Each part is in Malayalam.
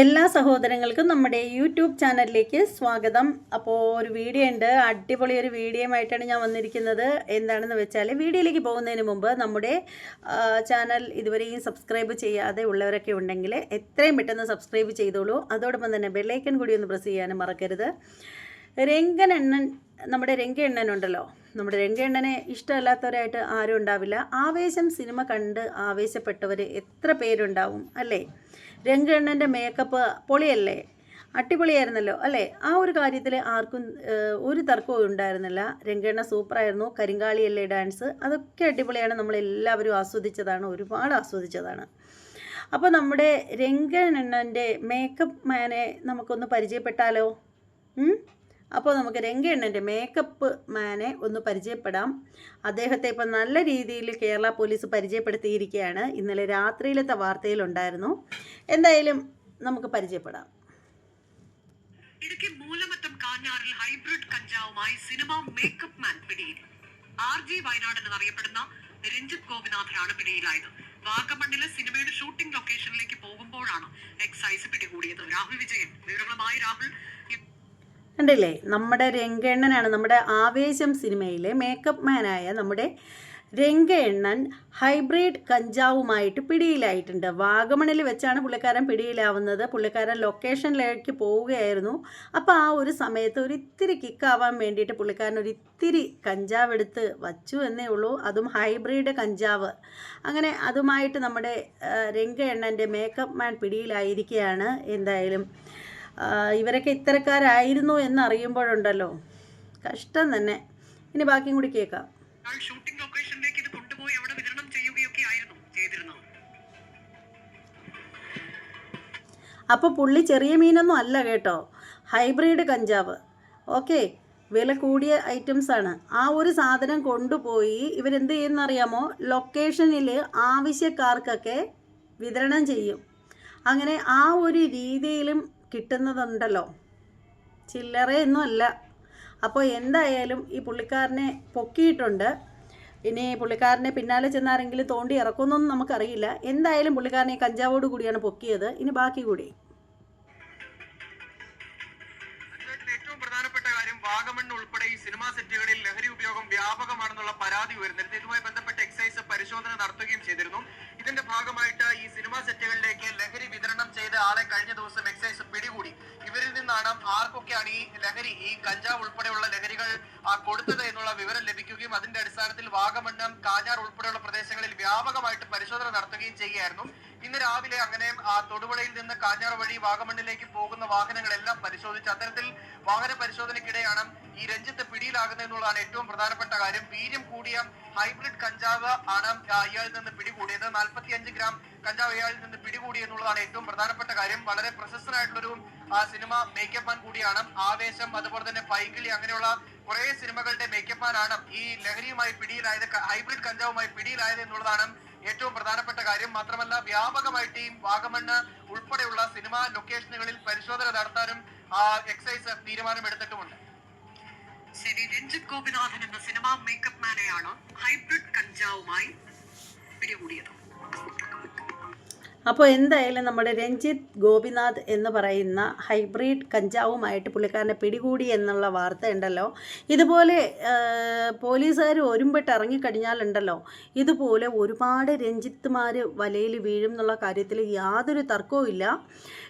എല്ലാ സഹോദരങ്ങൾക്കും നമ്മുടെ യൂട്യൂബ് ചാനലിലേക്ക് സ്വാഗതം. അപ്പോൾ ഒരു വീഡിയോ ഉണ്ട്. അടിപൊളി ഒരു വീഡിയോയുമായിട്ടാണ് ഞാൻ വന്നിരിക്കുന്നത്. എന്താണെന്ന് വെച്ചാൽ വീഡിയോയിലേക്ക് പോകുന്നതിന് മുമ്പ് നമ്മുടെ ചാനൽ ഇതുവരെയും സബ്സ്ക്രൈബ് ചെയ്യാതെ ഉള്ളവരൊക്കെ ഉണ്ടെങ്കിൽ എത്രയും പെട്ടെന്ന് സബ്സ്ക്രൈബ് ചെയ്തോളൂ. അതോടൊപ്പം തന്നെ ബെല്ലൈക്കൻ കൂടി ഒന്ന് പ്രസ് ചെയ്യാനും മറക്കരുത്. രംഗനെണ്ണൻ നമ്മുടെ രംഗ ഉണ്ടല്ലോ. നമ്മുടെ രംഗേണ്ണനെ ഇഷ്ടമല്ലാത്തവരായിട്ട് ആരും ഉണ്ടാവില്ല. ആവേശം സിനിമ കണ്ട് ആവേശപ്പെട്ടവർ എത്ര പേരുണ്ടാവും അല്ലേ? രംഗേണ്ണന്റെ മേക്കപ്പ് പൊളിയല്ലേ? അടിപൊളിയായിരുന്നല്ലോ അല്ലേ? ആ ഒരു കാര്യത്തിൽ ആർക്കും ഒരു തർക്കവും ഉണ്ടായിരുന്നില്ല. രംഗേണ്ണ സൂപ്പറായിരുന്നു. കരിങ്കാളിയല്ലേ ഡാൻസ് അതൊക്കെ അടിപൊളിയാണ്. നമ്മളെല്ലാവരും ആസ്വദിച്ചതാണ്. ഒരുപാട് ആസ്വദിച്ചതാണ്. അപ്പോൾ നമ്മുടെ രംഗണ്ണന്റെ മേക്കപ്പ് മാനെ നമുക്കൊന്ന് പരിചയപ്പെട്ടാലോ? അപ്പോൾ നമുക്ക് രംഗണ്ണന്റെ മേക്കപ്പ് മാനെ ഒന്ന് പരിചയപ്പെടാം. അദ്ദേഹത്തെ ഇപ്പം നല്ല രീതിയിൽ കേരള പോലീസ് പരിചയപ്പെടുത്തിയിരിക്കുകയാണ്. ഇന്നലെ രാത്രിയിലത്തെ വാർത്തയിലുണ്ടായിരുന്നു. എന്തായാലും നമുക്ക് പരിചയപ്പെടാം. ഇടുക്കി മൂലമറ്റം കാഞ്ഞാറിൽ ഹൈബ്രിഡ് കഞ്ചാവുമായി സിനിമ മേക്കപ്പ് മാൻ പിടിയിൽ. ആർ ജി വയനാട് എന്നറിയപ്പെടുന്ന രഞ്ജിത്ത് ഗോപിനാഥനാണ് പിടിയിലായത്. വാഗമണ്ണിലെ സിനിമയുടെ ഷൂട്ടിംഗ് ലൊക്കേഷനിലേക്ക് പോകുമ്പോഴാണ് എക്സൈസ് പിടികൂടിയത്. രാഹുൽ വിജയൻ. വിവരങ്ങളുമായി രാഹുൽ കണ്ടില്ലേ? നമ്മുടെ രംഗണ്ണനാണ്. നമ്മുടെ ആവേശം സിനിമയിലെ മേക്കപ്പ് മാനായ നമ്മുടെ രംഗണ്ണൻ ഹൈബ്രിഡ് കഞ്ചാവുമായിട്ട് പിടിയിലായിട്ടുണ്ട്. വാഗമണിൽ വെച്ചാണ് പുള്ളിക്കാരൻ പിടിയിലാവുന്നത്. പുള്ളിക്കാരൻ ലൊക്കേഷനിലേക്ക് പോവുകയായിരുന്നു. അപ്പോൾ ആ ഒരു സമയത്ത് ഒരു ഇത്തിരി കിക്കാവാൻ വേണ്ടിയിട്ട് പുള്ളിക്കാരൻ ഒരു ഇത്തിരി കഞ്ചാവ് എടുത്ത് വച്ചു എന്നേ ഉള്ളൂ. അതും ഹൈബ്രിഡ് കഞ്ചാവ്. അങ്ങനെ അതുമായിട്ട് നമ്മുടെ ആ, രംഗണ്ണന്റെ മേക്കപ്പ് മാൻ പിടിയിലായിരിക്കുകയാണ്. എന്തായാലും ഇവരൊക്കെ ഇത്തരക്കാരായിരുന്നു എന്നറിയുമ്പോഴുണ്ടല്ലോ. കഷ്ടം തന്നെ. ഇനി ബാക്കിയും കൂടി കേൾക്കാം. അപ്പൊ ഷൂട്ടിംഗ് ലൊക്കേഷനിലേക്ക് ഇത് കൊണ്ടുപോയി അവിടെ വിതരണം ചെയ്യുകയൊക്കെ ആയിരുന്നു ചെയ്തിരുന്നത്. അപ്പോൾ പുള്ളി ചെറിയ മീനൊന്നും അല്ല കേട്ടോ. ഹൈബ്രിഡ് കഞ്ചാവ്. ഓക്കെ വില കൂടിയ ഐറ്റംസ് ആണ്. ആ ഒരു സാധനം കൊണ്ടുപോയി ഇവരെന്ത് ചെയ്യുന്നറിയാമോ? ലൊക്കേഷനിൽ ആവശ്യക്കാർക്കൊക്കെ വിതരണം ചെയ്യും. അങ്ങനെ ആ ഒരു രീതിയിലും കിട്ടുന്നതുണ്ടല്ലോ. ചില്ലറയൊന്നും അല്ല അപ്പോൾ എന്തായാലും ഈ പുള്ളിക്കാരനെ പൊക്കിയിട്ടുണ്ട്. ഇനി പുള്ളിക്കാരനെ പിന്നാലെ ചെന്നാരെങ്കിലും തോണ്ടി ഇറക്കുന്നൊന്നും നമുക്കറിയില്ല. എന്തായാലും പുള്ളിക്കാരനെ കഞ്ചാവോട് കൂടിയാണ് പൊക്കിയത്. ഇനി ബാക്കി കൂടി. വാഗമൺ ഉൾപ്പെടെ ഈ സിനിമാ സെറ്റുകളിൽ ലഹരി ഉപയോഗം വ്യാപകമാണെന്നുള്ള പരാതി ഉയർന്നിരുന്നു ഇതുമായി ബന്ധപ്പെട്ട് എക്സൈസ് പരിശോധന നടത്തുകയും ചെയ്തിരുന്നു. ഇതിന്റെ ഭാഗമായിട്ട് ഈ സിനിമാ സെറ്റുകളിലേക്ക് ലഹരി വിതരണം ചെയ്ത ആളെ കഴിഞ്ഞ ദിവസം എക്സൈസ് പിടികൂടി. ഇവരിൽ നിന്നാണ് ആർക്കൊക്കെയാണ് ഈ ലഹരി ഈ കഞ്ചാവ് ഉൾപ്പെടെയുള്ള ലഹരികൾ കൊടുത്തത് എന്നുള്ള വിവരം ലഭിക്കുകയും അതിന്റെ അടിസ്ഥാനത്തിൽ വാഗമണ്ണം കാഞ്ഞാർ ഉൾപ്പെടെയുള്ള പ്രദേശങ്ങളിൽ വ്യാപകമായിട്ട് പരിശോധന നടത്തുകയും ചെയ്യുകയായിരുന്നു. ഇന്ന് രാവിലെ അങ്ങനെ തൊടുപുഴയിൽ നിന്ന് കാഞ്ഞാർ വഴി വാഗമണ്ണിലേക്ക് പോകുന്ന വാഹനങ്ങളെല്ലാം പരിശോധിച്ച് അത്തരത്തിൽ വാഹന പരിശോധനയ്ക്കിടെയാണ് ഈ രഞ്ജിത്ത് പിടിയിലാകുന്നതെന്നുള്ളതാണ് ഏറ്റവും പ്രധാനപ്പെട്ട കാര്യം. വീര്യം കൂടിയ ഹൈബ്രിഡ് കഞ്ചാവ് ആണ് ഇയാളിൽ നിന്ന് പിടികൂടിയത്. നാൽപ്പത്തിയഞ്ച് ഗ്രാം കഞ്ചാവ് ഇയാളിൽ നിന്ന് പിടികൂടി എന്നുള്ളതാണ് ഏറ്റവും പ്രധാനപ്പെട്ട കാര്യം. വളരെ പ്രശസ്തനായിട്ടുള്ളൊരു സിനിമ മേക്കപ്പ് മാൻ കൂടിയാണ്. ആവേശം അതുപോലെ തന്നെ പൈകിളി അങ്ങനെയുള്ള കുറെ സിനിമകളുടെ മേക്കപ്പ് മാൻ ആണ് ഈ ലഹരിയുമായി പിടിയിലായത് ഹൈബ്രിഡ് കഞ്ചാവുമായി പിടിയിലായത് എന്നുള്ളതാണ് ഏറ്റവും പ്രധാനപ്പെട്ട കാര്യം. മാത്രമല്ല വ്യാപകമായിട്ട് ഈ വാഗമണ്ണ് ഉൾപ്പെടെയുള്ള സിനിമാ ലൊക്കേഷനുകളിൽ പരിശോധന നടത്താനും എക്സൈസ് തീരുമാനമെടുത്തിട്ടുമുണ്ട്. ശരി രഞ്ജിത് ഗോപിനാഥൻ എന്ന സിനിമാ മേക്കപ്പ് മാനെയാണ് ഹൈബ്രിഡ് കഞ്ചാവുമായി പിടികൂടിയത്. അപ്പോൾ എന്തായാലും നമ്മുടെ രഞ്ജിത്ത് ഗോപിനാഥ് എന്ന് പറയുന്ന ഹൈബ്രിഡ് കഞ്ചാവുമായിട്ട് പുള്ളിക്കാരനെ പിടികൂടി എന്നുള്ള വാർത്ത ഉണ്ടല്ലോ. ഇതുപോലെ പോലീസുകാർ ഒരുമ്പിട്ട് ഇറങ്ങിക്കഴിഞ്ഞാലുണ്ടല്ലോ ഇതുപോലെ ഒരുപാട് രഞ്ജിത്തുമാർ വലയിൽ വീഴും എന്നുള്ള കാര്യത്തിൽ യാതൊരു തർക്കവും ഇല്ല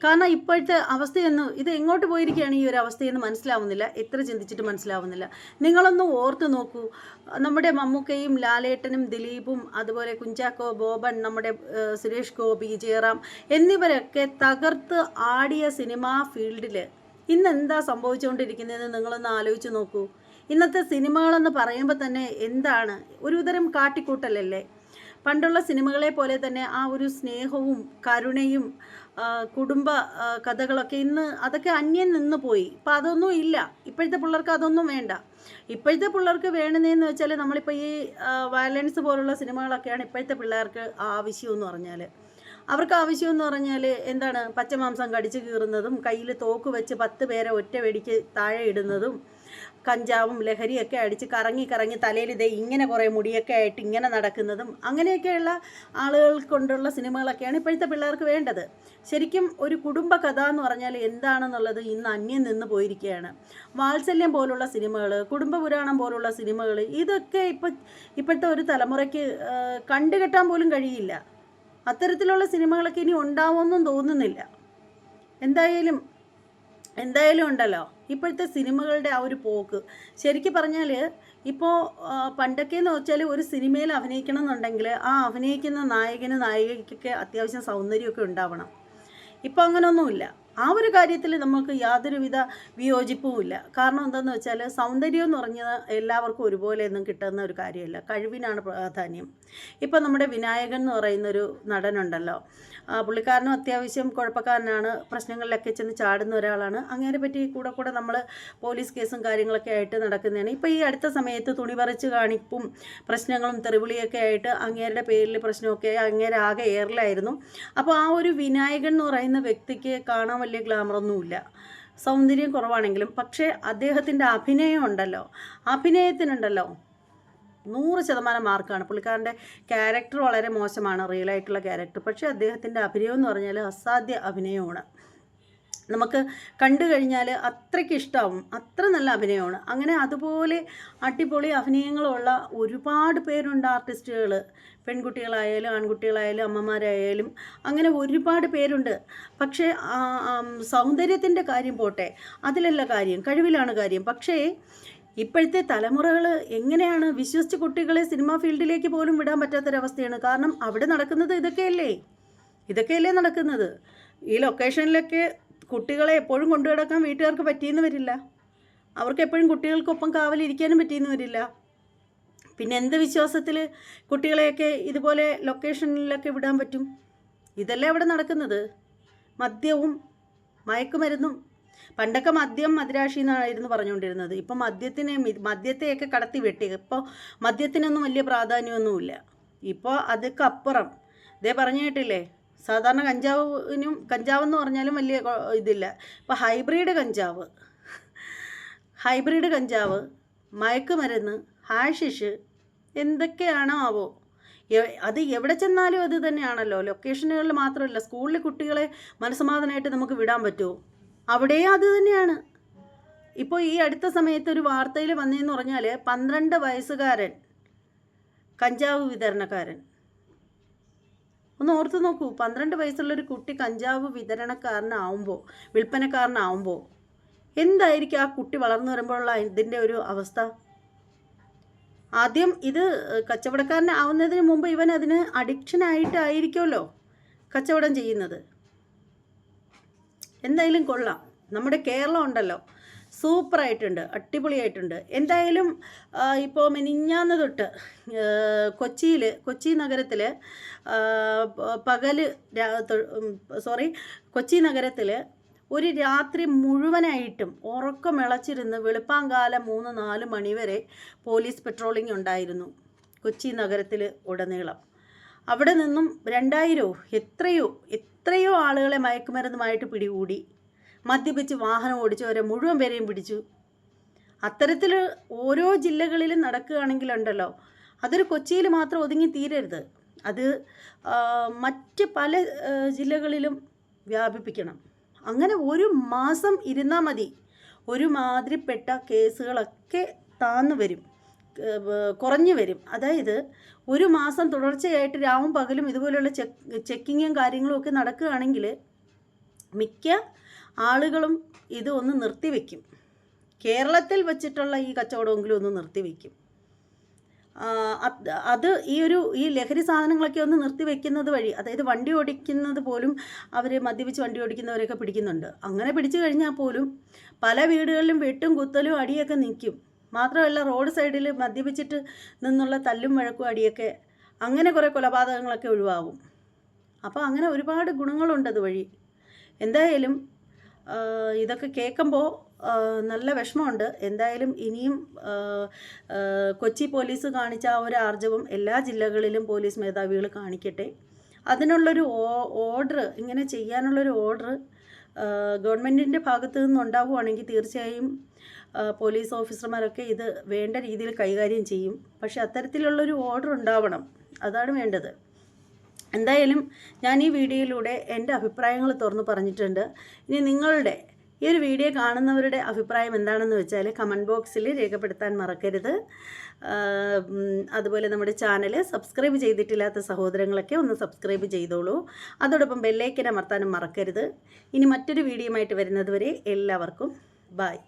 കാരണം ഇപ്പോഴത്തെ അവസ്ഥയൊന്നും ഇത് എങ്ങോട്ട് പോയിരിക്കുകയാണ് ഈ ഒരു അവസ്ഥയെന്ന് മനസ്സിലാവുന്നില്ല. എത്ര ചിന്തിച്ചിട്ട് മനസ്സിലാവുന്നില്ല. നിങ്ങളൊന്ന് ഓർത്ത് നോക്കൂ. നമ്മുടെ മമ്മൂക്കയും ലാലേട്ടനും ദിലീപും അതുപോലെ കുഞ്ചാക്കോ ബോബൻ നമ്മുടെ സുരേഷ് ഗോപി ജയറാം എന്നിവരൊക്കെ തകർത്ത് ആടിയ സിനിമാ ഫീൽഡിൽ ഇന്ന് എന്താ സംഭവിച്ചുകൊണ്ടിരിക്കുന്നതെന്ന് നിങ്ങളൊന്ന് ആലോചിച്ച് നോക്കൂ. ഇന്നത്തെ സിനിമകളെന്ന് പറയുമ്പോൾ തന്നെ എന്താണ്? ഒരുതരം കാട്ടിക്കൂട്ടലല്ലേ? പണ്ടുള്ള സിനിമകളെ പോലെ തന്നെ ആ ഒരു സ്നേഹവും കരുണയും കുടുംബ കഥകളൊക്കെ ഇന്ന് അതൊക്കെ അന്യം നിന്ന് പോയി. ഇപ്പം അതൊന്നും ഇല്ല. ഇപ്പോഴത്തെ പിള്ളേർക്ക് അതൊന്നും വേണ്ട. ഇപ്പോഴത്തെ പിള്ളേർക്ക് വേണമെന്ന് വെച്ചാൽ നമ്മളിപ്പോൾ ഈ വയലൻസ് പോലുള്ള സിനിമകളൊക്കെയാണ് ഇപ്പോഴത്തെ പിള്ളേർക്ക് ആവശ്യമെന്ന് പറഞ്ഞാൽ അവർക്ക് ആവശ്യമെന്ന് പറഞ്ഞാൽ എന്താണ്? പച്ചമാംസം കടിച്ചു കീറുന്നതും കയ്യിൽ തോക്ക് വെച്ച് പത്ത് പേരെ ഒറ്റ വെടിക്ക് താഴെ ഇടുന്നതും കഞ്ചാവും ലഹരിയൊക്കെ അടിച്ച് കറങ്ങി കറങ്ങി തലയിൽ ഇതേ ഇങ്ങനെ കുറേ മുടിയൊക്കെ ആയിട്ട് ഇങ്ങനെ നടക്കുന്നതും അങ്ങനെയൊക്കെയുള്ള ആളുകൾ കൊണ്ടുള്ള സിനിമകളൊക്കെയാണ് ഇപ്പോഴത്തെ പിള്ളേർക്ക് വേണ്ടത്. ശരിക്കും ഒരു കുടുംബ കഥ എന്ന് പറഞ്ഞാൽ എന്താണെന്നുള്ളത് ഇന്ന് അന്യം നിന്ന് പോയിരിക്കുകയാണ്. വാത്സല്യം പോലുള്ള സിനിമകൾ കുടുംബപുരാണം പോലുള്ള സിനിമകൾ ഇതൊക്കെ ഇപ്പോൾ ഇപ്പോഴത്തെ ഒരു തലമുറയ്ക്ക് കണ്ടുകെട്ടാൻ പോലും കഴിയില്ല. അത്തരത്തിലുള്ള സിനിമകളൊക്കെ ഇനി ഉണ്ടാവുമെന്നും തോന്നുന്നില്ല. എന്തായാലും എന്തായാലും ഉണ്ടല്ലോ. ഇപ്പോഴത്തെ സിനിമകളുടെ ആ ഒരു പോക്ക്. ശരിക്കും പറഞ്ഞാൽ ഇപ്പോൾ പണ്ടൊക്കെ എന്ന് വെച്ചാൽ ഒരു സിനിമയിൽ അഭിനയിക്കണം എന്നുണ്ടെങ്കിൽ ആ അഭിനയിക്കുന്ന നായകന് നായികയ്ക്കൊക്കെ അത്യാവശ്യം സൗന്ദര്യമൊക്കെ ഉണ്ടാവണം. ഇപ്പോൾ അങ്ങനെയൊന്നുമില്ല ആ ഒരു കാര്യത്തിൽ നമുക്ക് യാതൊരുവിധ വിയോജിപ്പും ഇല്ല കാരണം എന്താണെന്ന് വെച്ചാൽ സൗന്ദര്യം എന്ന് പറഞ്ഞത് എല്ലാവർക്കും ഒരുപോലെയൊന്നും കിട്ടുന്ന ഒരു കാര്യമല്ല. കഴിവിനാണ് പ്രാധാന്യം. ഇപ്പം നമ്മുടെ വിനായകൻ എന്ന് പറയുന്നൊരു നടനുണ്ടല്ലോ. പുള്ളിക്കാരനും അത്യാവശ്യം കുഴപ്പക്കാരനാണ്. പ്രശ്നങ്ങളിലൊക്കെ ചെന്ന് ചാടുന്ന ഒരാളാണ്. അങ്ങനെ പറ്റി കൂടെ കൂടെ നമ്മൾ പോലീസ് കേസും കാര്യങ്ങളൊക്കെ ആയിട്ട് നടക്കുന്നതാണ്. ഇപ്പോൾ ഈ അടുത്ത സമയത്ത് തുണി പറിച്ച് കാണിപ്പും പ്രശ്നങ്ങളും തെറിവിളിയൊക്കെ ആയിട്ട് അങ്ങേരുടെ പേരിൽ പ്രശ്നമൊക്കെ അങ്ങേരെ ആകെ എയറിലായിരുന്നു അപ്പോൾ ആ ഒരു വിനായകൻ എന്ന് പറയുന്ന വ്യക്തിക്ക് കാണാൻ വലിയ ഗ്ലാമറൊന്നുമില്ല സൗന്ദര്യം കുറവാണെങ്കിലും പക്ഷേ അദ്ദേഹത്തിന്റെ അഭിനയം ഉണ്ടല്ലോ. അഭിനയത്തിനുണ്ടല്ലോ. നൂറ് ശതമാനം മാർക്കാണ്. പുള്ളിക്കാരന്റെ ക്യാരക്ടർ വളരെ മോശമാണ്. റിയൽ ആയിട്ടുള്ള ക്യാരക്ടർ പക്ഷേ അദ്ദേഹത്തിന്റെ അഭിനയം എന്ന് പറഞ്ഞാൽ അസാധ്യ അഭിനയമാണ്. നമുക്ക് കണ്ടു കഴിഞ്ഞാൽ അത്രയ്ക്ക് ഇഷ്ടമാവും അത്ര നല്ല അഭിനയമാണ്. അങ്ങനെ അതുപോലെ അടിപൊളി അഭിനയങ്ങളുള്ള ഒരുപാട് പേരുണ്ട് ആർട്ടിസ്റ്റുകൾ പെൺകുട്ടികളായാലും ആൺകുട്ടികളായാലും അമ്മമാരായാലും അങ്ങനെ ഒരുപാട് പേരുണ്ട്. പക്ഷേ സൗന്ദര്യത്തിന്റെ കാര്യം പോട്ടെ. അതിലല്ല കാര്യം കഴിവിലാണ് കാര്യം. പക്ഷേ ഇപ്പോഴത്തെ തലമുറകൾ എങ്ങനെയാണ് വിശ്വസിച്ച് കുട്ടികളെ സിനിമാ ഫീൽഡിലേക്ക് പോലും വിടാൻ പറ്റാത്തൊരവസ്ഥയാണ്. കാരണം അവിടെ നടക്കുന്നത് ഇതൊക്കെയല്ലേ? ഇതൊക്കെയല്ലേ നടക്കുന്നത്? ഈ ലൊക്കേഷനിലൊക്കെ കുട്ടികളെ എപ്പോഴും കൊണ്ടു കിടക്കാൻ വീട്ടുകാർക്ക് പറ്റിയെന്ന് വരില്ല. അവർക്ക് എപ്പോഴും കുട്ടികൾക്കൊപ്പം കാവലിരിക്കാനും പറ്റിയെന്ന് വരില്ല. പിന്നെ എന്ത് വിശ്വാസത്തിൽ കുട്ടികളെയൊക്കെ ഇതുപോലെ ലൊക്കേഷനിലൊക്കെ വിടാൻ പറ്റും? ഇതല്ലേ അവിടെ നടക്കുന്നത്? മദ്യവും മയക്കുമരുന്നും. പണ്ടൊക്കെ മദ്യം മദ്രാശി എന്നായിരുന്നു പറഞ്ഞുകൊണ്ടിരുന്നത്. ഇപ്പം മദ്യത്തിനെ മദ്യത്തെയൊക്കെ കടത്തി വെട്ടി. ഇപ്പോൾ മദ്യത്തിനൊന്നും വലിയ പ്രാധാന്യമൊന്നുമില്ല. ഇപ്പോൾ അതൊക്കെ അപ്പുറം. ഇതേ പറഞ്ഞു കേട്ടില്ലേ? സാധാരണ കഞ്ചാവിനും കഞ്ചാവെന്ന് പറഞ്ഞാലും വലിയ ഇതില്ല. ഇപ്പോൾ ഹൈബ്രിഡ് കഞ്ചാവ്. ഹൈബ്രിഡ് കഞ്ചാവ് മയക്കുമരുന്ന് ഹാഷിഷ് എന്തൊക്കെയാണോ ആവോ അത് എവിടെ ചെന്നാലും അത് തന്നെയാണല്ലോ. ലൊക്കേഷനുകളിൽ മാത്രമല്ല സ്കൂളിലെ കുട്ടികളെ മനസ്സമാധാനമായിട്ട് നമുക്ക് വിടാൻ പറ്റുമോ അവിടെയും അത് തന്നെയാണ്. ഇപ്പോൾ ഈ അടുത്ത സമയത്ത് ഒരു വാർത്തയിൽ വന്നതെന്ന് പറഞ്ഞാൽ പന്ത്രണ്ട് വയസ്സുകാരൻ കഞ്ചാവ് വിതരണക്കാരൻ. ഒന്ന് ഓർത്ത് നോക്കൂ പന്ത്രണ്ട് വയസ്സുള്ളൊരു കുട്ടി കഞ്ചാവ് വിതരണക്കാരനാവുമ്പോൾ വിൽപ്പനക്കാരനാവുമ്പോൾ എന്തായിരിക്കും ആ കുട്ടി വളർന്നു വരുമ്പോഴുള്ള ഇതിന്റെ ഒരു അവസ്ഥ? ആദ്യം ഇത് കച്ചവടക്കാരനാവുന്നതിന് മുമ്പ് ഇവൻ അതിന് അഡിക്ഷനായിട്ടായിരിക്കുമല്ലോ കച്ചവടം ചെയ്യുന്നത്. എന്തായാലും കൊള്ളാം. നമ്മുടെ കേരളം ഉണ്ടല്ലോ. സൂപ്പറായിട്ടുണ്ട് അടിപൊളിയായിട്ടുണ്ട്. എന്തായാലും ഇപ്പോൾ മെനിഞ്ഞാന്ന് തൊട്ട് കൊച്ചിയിൽ കൊച്ചി നഗരത്തിൽ പകൽ സോറി കൊച്ചി നഗരത്തിൽ ഒരു രാത്രി മുഴുവനായിട്ടും ഉറക്കമിളച്ചിരുന്ന് വെളുപ്പാങ്കാലം മൂന്ന് നാല് മണിവരെ പോലീസ് പെട്രോളിംഗ് ഉണ്ടായിരുന്നു കൊച്ചി നഗരത്തിൽ ഉടനീളം. അവിടെ നിന്നും രണ്ടായിരോ എത്രയോ എത്രയോ ആളുകളെ മയക്കുമരുന്നുമായിട്ട് പിടികൂടി. മദ്യപിച്ച് വാഹനം ഓടിച്ചവരെ മുഴുവൻ പേരെയും പിടിച്ചു. അത്തരത്തിൽ ഓരോ ജില്ലകളിലും നടക്കുകയാണെങ്കിലുണ്ടല്ലോ അതൊരു കൊച്ചിയിൽ മാത്രം ഒതുങ്ങി തീരരുത്. അത് മറ്റ് പല ജില്ലകളിലും വ്യാപിപ്പിക്കണം. അങ്ങനെ ഒരു മാസം ഇരുന്നാൽ മതി. ഒരുമാതിരിപ്പെട്ട കേസുകളൊക്കെ താന്നു വരും. കുറഞ്ഞു വരും. അതായത് ഒരു മാസം തുടർച്ചയായിട്ട് രാവും പകലും ഇതുപോലെയുള്ള ചെക്ക് ചെക്കിങ്ങും കാര്യങ്ങളും ഒക്കെ നടക്കുകയാണെങ്കിൽ മിക്ക ആളുകളും ഇത് ഒന്ന് നിർത്തിവെക്കും. കേരളത്തിൽ വെച്ചിട്ടുള്ള ഈ കച്ചവടമെങ്കിലും ഒന്ന് നിർത്തിവെക്കും. അത് ഈ ഒരു ഈ ലഹരി സാധനങ്ങളൊക്കെ ഒന്ന് നിർത്തിവെക്കുന്നത് വഴി അതായത് വണ്ടി ഓടിക്കുന്നത് പോലും അവർ മദ്യപിച്ച് വണ്ടി ഓടിക്കുന്നവരെയൊക്കെ പിടിക്കുന്നുണ്ട്. അങ്ങനെ പിടിച്ചു കഴിഞ്ഞാൽ പോലും പല വീടുകളിലും വെട്ടും കുത്തലും അടിയൊക്കെ നിൽക്കും. മാത്രമല്ല റോഡ് സൈഡിൽ മദ്യപിച്ചിട്ട് നിന്നുള്ള തല്ലും വഴക്കും അടിയൊക്കെ അങ്ങനെ കുറേ കൊലപാതകങ്ങളൊക്കെ ഒഴിവാകും. അപ്പോൾ അങ്ങനെ ഒരുപാട് ഗുണങ്ങളുണ്ട് അതുവഴി എന്തായാലും ഇതൊക്കെ കേൾക്കുമ്പോൾ നല്ല വിഷമമുണ്ട്. എന്തായാലും ഇനിയും കൊച്ചി പോലീസ് കാണിച്ച ആ ഒരു ആർജവം എല്ലാ ജില്ലകളിലും പോലീസ് മേധാവികൾ കാണിക്കട്ടെ. അതിനുള്ളൊരു ഓർഡർ ഇങ്ങനെ ചെയ്യാനുള്ളൊരു ഓർഡർ ഗവൺമെന്റിന്റെ ഭാഗത്തു നിന്നുണ്ടാവുകയാണെങ്കിൽ തീർച്ചയായും പോലീസ് ഓഫീസർമാരൊക്കെ ഇത് വേണ്ട രീതിയിൽ കൈകാര്യം ചെയ്യും. പക്ഷെ അത്തരത്തിലുള്ളൊരു ഓർഡർ ഉണ്ടാവണം. അതാണ് വേണ്ടത്. എന്തായാലും ഞാൻ ഈ വീഡിയോയിലൂടെ എന്റെ അഭിപ്രായങ്ങൾ തുറന്നു പറഞ്ഞിട്ടുണ്ട്. ഇനി നിങ്ങളുടെ ഈ ഒരു വീഡിയോ കാണുന്നവരുടെ അഭിപ്രായം എന്താണെന്ന് വെച്ചാൽ കമന്റ് ബോക്സിൽ രേഖപ്പെടുത്താൻ മറക്കരുത്. അതുപോലെ നമ്മുടെ ചാനൽ സബ്സ്ക്രൈബ് ചെയ്തിട്ടില്ലാത്ത സഹോദരങ്ങളൊക്കെ ഒന്ന് സബ്സ്ക്രൈബ് ചെയ്തോളൂ. അതോടൊപ്പം ബെല്ലൈക്കൻ അമർത്താനും മറക്കരുത്. ഇനി മറ്റൊരു വീഡിയോ ആയിട്ട് വരുന്നതുവരെ എല്ലാവർക്കും ബായ്